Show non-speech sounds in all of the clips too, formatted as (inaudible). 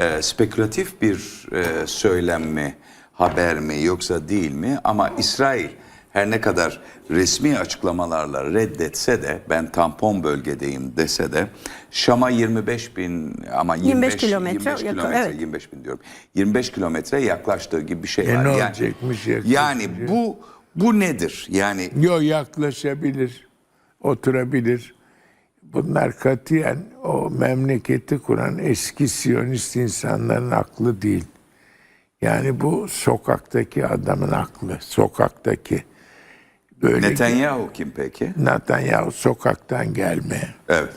e, spekülatif bir e, söylem mi, haber mi yoksa değil mi? Ama İsrail her ne kadar resmi açıklamalarla reddetse de ben tampon bölgedeyim dese de Şam'a 25 bin ama 25, 25 kilometre 25 yakın, kilometre evet. 25 bin diyorum 25 kilometre yaklaştığı gibi bir şey E var. yani, olacakmış yani bu bu nedir? Yani Yo yaklaşabilir, oturabilir. Bunlar katiyen o memleketi kuran eski Siyonist insanların aklı değil. Yani bu sokaktaki adamın aklı, sokaktaki. Böyle Netanyahu kim peki? Netanyahu sokaktan gelme. Evet.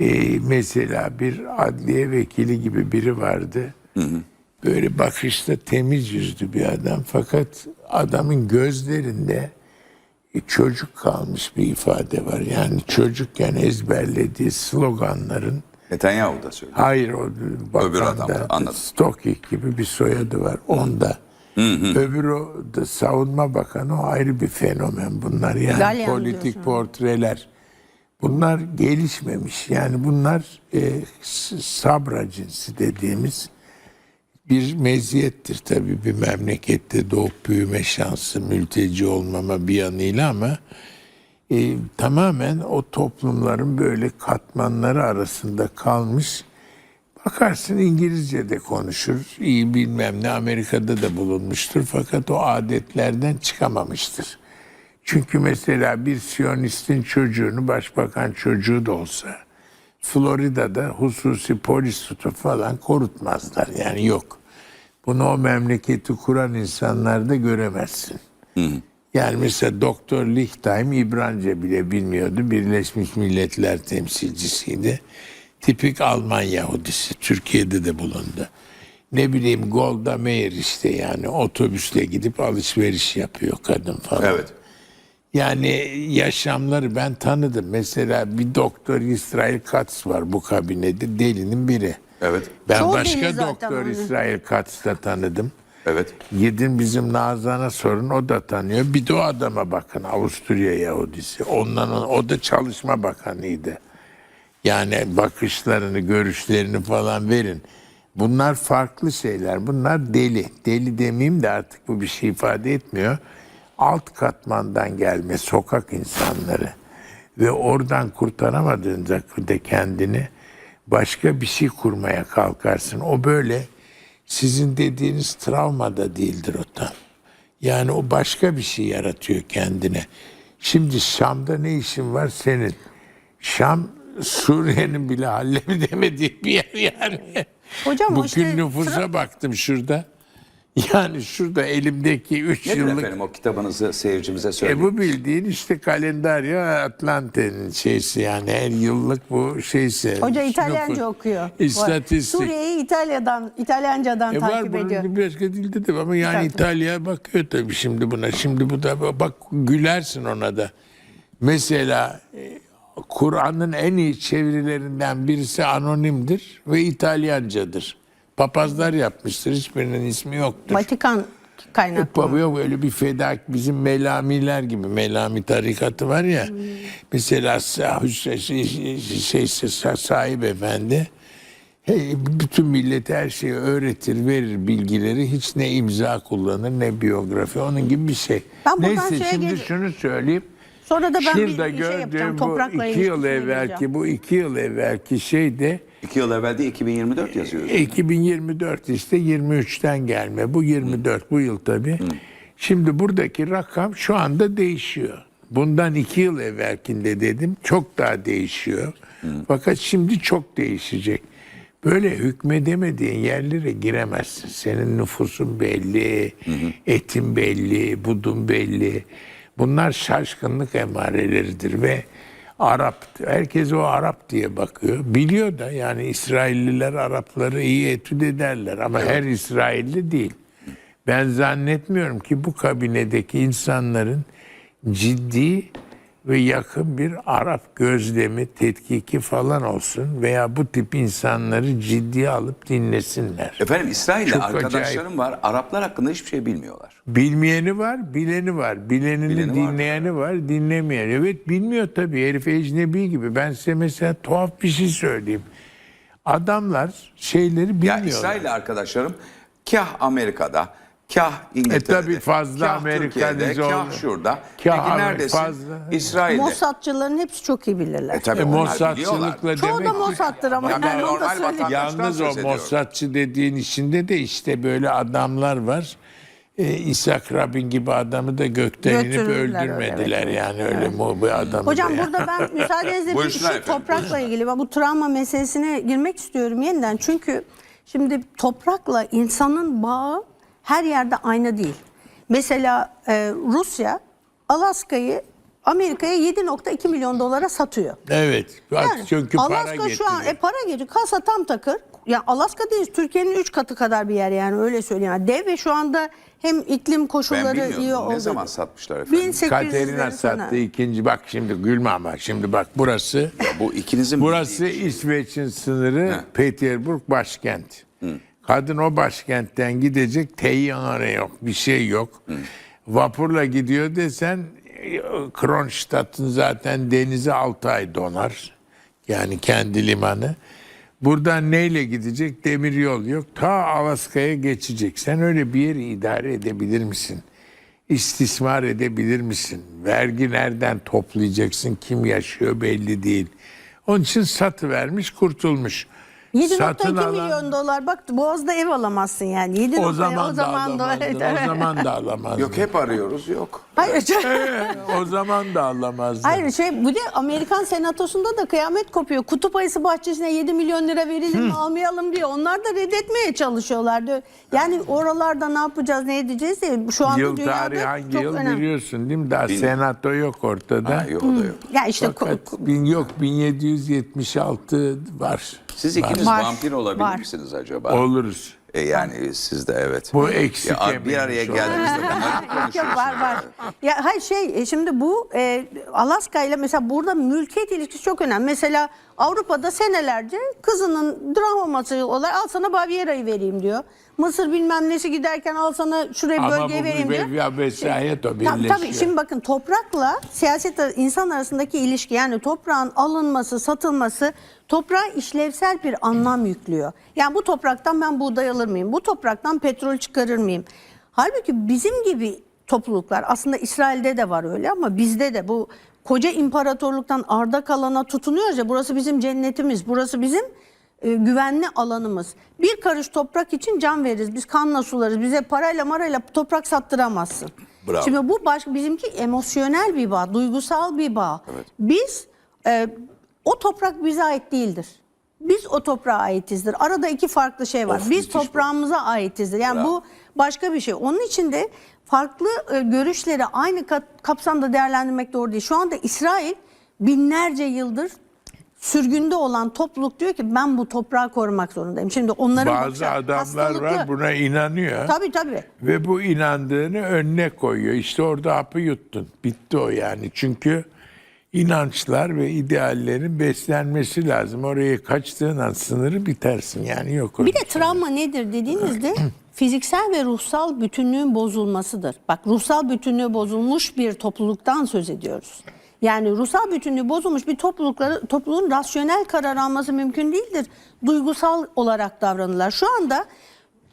Ee, mesela bir adliye vekili gibi biri vardı. Böyle bakışta temiz yüzlü bir adam. Fakat adamın gözlerinde çocuk kalmış bir ifade var. Yani çocukken ezberlediği sloganların Netanyahu da söylüyor. Hayır o Öbür adam anladım. Stokik gibi bir soyadı var. Onda. Öbürü o da savunma bakanı o ayrı bir fenomen bunlar. Yani Galyan politik diyorsun. portreler. Bunlar gelişmemiş. Yani bunlar e, sabra cinsi dediğimiz bir meziyettir tabii bir memlekette doğup büyüme şansı, mülteci olmama bir yanıyla ama e, tamamen o toplumların böyle katmanları arasında kalmış. Bakarsın İngilizce de konuşur, iyi bilmem ne Amerika'da da bulunmuştur fakat o adetlerden çıkamamıştır. Çünkü mesela bir Siyonistin çocuğunu başbakan çocuğu da olsa Florida'da hususi polis tutup falan korutmazlar yani yok. Bunu o memleketi kuran insanlarda göremezsin. Yani mesela Doktor Lichtheim İbranice bile bilmiyordu. Birleşmiş Milletler temsilcisiydi. Tipik Alman Yahudisi. Türkiye'de de bulundu. Ne bileyim Golda Meir işte yani otobüsle gidip alışveriş yapıyor kadın falan. Evet. Yani yaşamları ben tanıdım. Mesela bir doktor İsrail Katz var bu kabinede delinin biri. Evet. Ben Çoğu başka zaten doktor onun. İsrail Katz da tanıdım. Evet. Gidin bizim Nazan'a sorun o da tanıyor. Bir de o adama bakın Avusturya Yahudisi. Ondan o da çalışma bakanıydı. Yani bakışlarını, görüşlerini falan verin. Bunlar farklı şeyler. Bunlar deli. Deli demeyeyim de artık bu bir şey ifade etmiyor. Alt katmandan gelme sokak insanları. Ve oradan kurtaramadığında de kendini başka bir şey kurmaya kalkarsın. O böyle sizin dediğiniz travma da değildir o tam. Yani o başka bir şey yaratıyor kendine. Şimdi Şam'da ne işin var senin? Şam Suriye'nin bile halledemediği bir yer yani. Hocam Bugün işte nüfusa Tra- baktım şurada. (laughs) Yani şurada elimdeki 3 Nedir yıllık efendim o kitabınızı seyircimize e söyleyin. bu bildiğin işte kalendarya Atlante'nin şeysi yani her yıllık bu şeysi. Hoca İtalyanca Nüfus- okuyor. İstatistik. Suriye'yi İtalya'dan, İtalyancadan E var takip ediyor. bunun bir başka dilde de var ama yani Tabii. İtalya bakıyor tabii şimdi buna. Şimdi bu da bak gülersin ona da. Mesela e, Kur'an'ın en iyi çevirilerinden birisi anonimdir ve İtalyancadır. Papazlar yapmıştır. Hiçbirinin ismi yoktur. Vatikan kaynaklı. Baba yok öyle bir feda bizim melamiler gibi melami tarikatı var ya. Hmm. Mesela sa- şey, şey, şey, sa- sahip efendi hey, bütün millete her şeyi öğretir, verir bilgileri. Hiç ne imza kullanır ne biyografi. Onun gibi bir şey. Ben Neyse şimdi gel- şunu söyleyeyim. Sonra da ben Şurada bir, bir şey yapacağım. gördüğüm bu Toprakla iki yıl evvelki bu iki yıl evvelki şey de İki yıl evvel de 2024 yazıyoruz. 2024 işte 23'ten gelme. Bu 24 bu yıl tabii. Şimdi buradaki rakam şu anda değişiyor. Bundan iki yıl evvelkinde dedim çok daha değişiyor. Fakat şimdi çok değişecek. Böyle hükmedemediğin yerlere giremezsin. Senin nüfusun belli, etin belli, budun belli. Bunlar şaşkınlık emareleridir ve Arap, herkes o Arap diye bakıyor. Biliyor da yani İsrailliler Arapları iyi etüt ederler ama her İsrailli değil. Ben zannetmiyorum ki bu kabinedeki insanların ciddi ve yakın bir Arap gözlemi, tetkiki falan olsun veya bu tip insanları ciddiye alıp dinlesinler. Efendim İsrail'le Çok arkadaşlarım var. Araplar hakkında hiçbir şey bilmiyorlar. Bilmeyeni var, bileni var. Bilenini Bileni var. dinleyeni var, dinlemeyeni. Evet bilmiyor tabii. Herif ecnebi gibi. Ben size mesela tuhaf bir şey söyleyeyim. Adamlar şeyleri Ya bilmiyorlar. İsrail arkadaşlarım kah Amerika'da, kah İngiltere'de, E tabii fazla kah Türkiye'de, kah oldu. şurada. Kah Peki neredesin? fazla. İsrail'de. Mossadçıların hepsi çok iyi bilirler. E tabii E, onlar Mossadçılıkla biliyorlar. Çoğu demek da Mossad'tır ama Ya ben ben onu da normal söyleyeyim. vatandaştan Yalnız o. Mossadçı dediğin içinde de işte böyle adamlar var. E, İshak Rabin gibi adamı da gökten inip öyle, öldürmediler evet. yani öyle mu bu adamı Hocam da ya. burada ben (laughs) müsaadenizle (laughs) bir şu toprakla buyursunlar. ilgili bu travma meselesine girmek istiyorum yeniden. Çünkü şimdi toprakla insanın bağı her yerde aynı değil. Mesela e, Rusya Alaska'yı Amerika'ya 7.2 milyon dolara satıyor. Evet. Yani çünkü para Alaska şu an getiriyor. e, para geliyor. Kasa tam takır. Ya Alaska değil Türkiye'nin 3 katı kadar bir yer yani öyle söyleyeyim. Yani dev ve şu anda hem iklim Ben koşulları iyi oldu. Ne zaman satmışlar efendim? 1800'lerin Katerina sattı ikinci bak şimdi gülme ama şimdi bak burası Bu ikinizin burası bildiği- İsveç'in sınırı Petersburg başkent. Kadın o başkentten gidecek teyyare yok bir şey yok. Vapurla gidiyor desen Kronstadt'ın zaten denizi 6 ay donar. Yani kendi limanı. Buradan neyle gidecek? Demir yol yok. Ta Alaska'ya geçecek. Sen öyle bir yeri idare edebilir misin? İstismar edebilir misin? Vergi nereden toplayacaksın? Kim yaşıyor belli değil. Onun için satı vermiş, kurtulmuş. 7.2 Satın alan- milyon dolar bak Boğaz'da ev alamazsın yani. 7 o zaman, o da zaman da, alamazdın. evet. O zaman da alamazdın. Yok hep arıyoruz yok. Hayır, (laughs) o zaman da alamazdın. hayır şey bu de Amerikan senatosunda da kıyamet kopuyor. Kutup ayısı bahçesine 7 milyon lira verelim mi almayalım diye. Onlar da reddetmeye çalışıyorlar diyor. Yani oralarda ne yapacağız ne edeceğiz diye. Şu anda Yıl dünyada tarihi hangi çok yıl önemli. biliyorsun değil mi? Daha senato yok ortada. Ha, yok o da yok. Ya işte Fakat ko- bin, yok 1776 var. Siz ikiniz Var, vampir olabilir var. misiniz acaba? Oluruz. E yani siz de evet. Bu eksik Ya, bir eminim araya şu an. geldiğinizde (laughs) bunları Yok, yok, konuşuyorsunuz. var var. Ya hayır şey e, şimdi bu e, Alaska ile mesela burada mülkiyet ilişkisi çok önemli. Mesela Avrupa'da senelerce kızının dramaması olarak al sana Baviera'yı vereyim diyor. Mısır bilmem nesi giderken al sana şuraya Ama bölgeyi bu vereyim bir diyor. ve- vesayet o Tabii, birleşiyor. tabii şimdi bakın toprakla siyaset ar- insan arasındaki ilişki yani toprağın alınması, satılması toprağa işlevsel bir anlam yüklüyor. Yani bu topraktan ben buğday alır mıyım? Bu topraktan petrol çıkarır mıyım? Halbuki bizim gibi topluluklar aslında İsrail'de de var öyle ama bizde de bu koca imparatorluktan arda kalana tutunuyoruz ya burası bizim cennetimiz, burası bizim e, güvenli alanımız. Bir karış toprak için can veririz. Biz kanla sularız. Bize parayla marayla toprak sattıramazsın. Bravo. Şimdi bu baş, bizimki emosyonel bir bağ, duygusal bir bağ. Biz e, o toprak bize ait değildir. Biz o toprağa aitizdir. Arada iki farklı şey var. Of, Biz müthiş bu. toprağımıza aitizdir. Yani Bravo. bu başka bir şey. Onun için de farklı e, görüşleri aynı kapsamda değerlendirmek doğru değil. Şu anda İsrail binlerce yıldır sürgünde olan topluluk diyor ki ben bu toprağı korumak zorundayım. Şimdi onların Bazı adamlar var buna inanıyor. Tabii tabii. Ve bu inandığını önüne koyuyor. İşte orada hapı yuttun. Bitti o yani. Çünkü inançlar ve ideallerin beslenmesi lazım. Oraya kaçtığın an sınırı bitersin. Yani yok Bir de şey. travma nedir dediğinizde (clears throat) fiziksel ve ruhsal bütünlüğün bozulmasıdır. Bak ruhsal bütünlüğü bozulmuş bir topluluktan söz ediyoruz. Yani ruhsal bütünlüğü bozulmuş bir toplulukları, topluluğun rasyonel karar alması mümkün değildir. Duygusal olarak davranırlar. Şu anda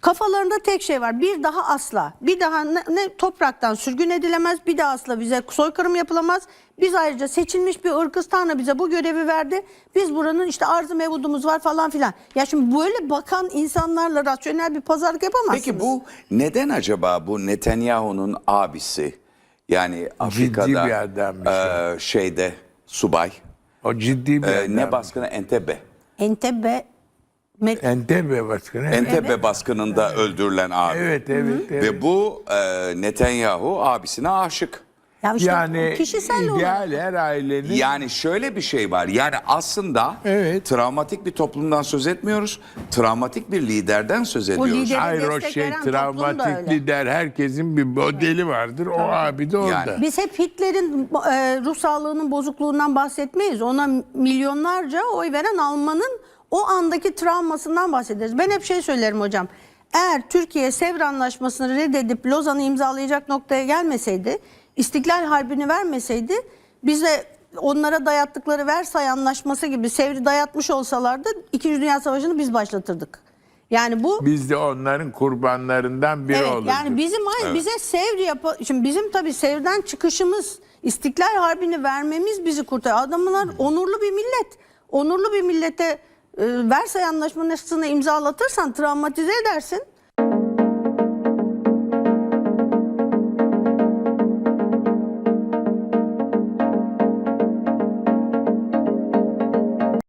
kafalarında tek şey var. Bir daha asla. Bir daha ne, ne topraktan sürgün edilemez. Bir daha asla bize soykırım yapılamaz. Biz ayrıca seçilmiş bir ırkız bize bu görevi verdi. Biz buranın işte arzı mevudumuz var falan filan. Ya şimdi böyle bakan insanlarla rasyonel bir pazarlık yapamazsınız. Peki bu neden acaba bu Netanyahu'nun abisi yani Afrika'da bir adammış e, şeyde subay O ciddi bir e, ne baskını Entebbe. Entebbe Met- Entebbe başkanı. Entebbe baskınında öldürülen abi. Evet evet. evet. Ve bu e, Netanyahu abisine aşık. Ya işte yani kişisel olarak. ideal her ailenin Yani şöyle bir şey var. Yani aslında Evet. travmatik bir toplumdan söz etmiyoruz. Travmatik bir liderden söz ediyoruz. Hayır o şey travmatik lider herkesin bir modeli vardır. O abi de orada. Biz hep Hitler'in e, ruh sağlığının bozukluğundan bahsetmeyiz. Ona milyonlarca oy veren Alman'ın o andaki travmasından bahsederiz. Ben hep şey söylerim hocam. Eğer Türkiye Sevr Anlaşması'nı reddedip Lozan'ı imzalayacak noktaya gelmeseydi, İstiklal Harbi'ni vermeseydi bize onlara dayattıkları Versay Anlaşması gibi Sevr'i dayatmış olsalardı İkinci Dünya Savaşı'nı biz başlatırdık. Yani bu Biz de onların kurbanlarından biri Evet, olurduk. yani bizim aynı bize Sevr yapa şimdi bizim tabii Sevr'den çıkışımız İstiklal Harbi'ni vermemiz bizi kurtar. Adamlar onurlu bir millet. Onurlu bir millete e, Versay Anlaşması'nı imzalatırsan travmatize edersin.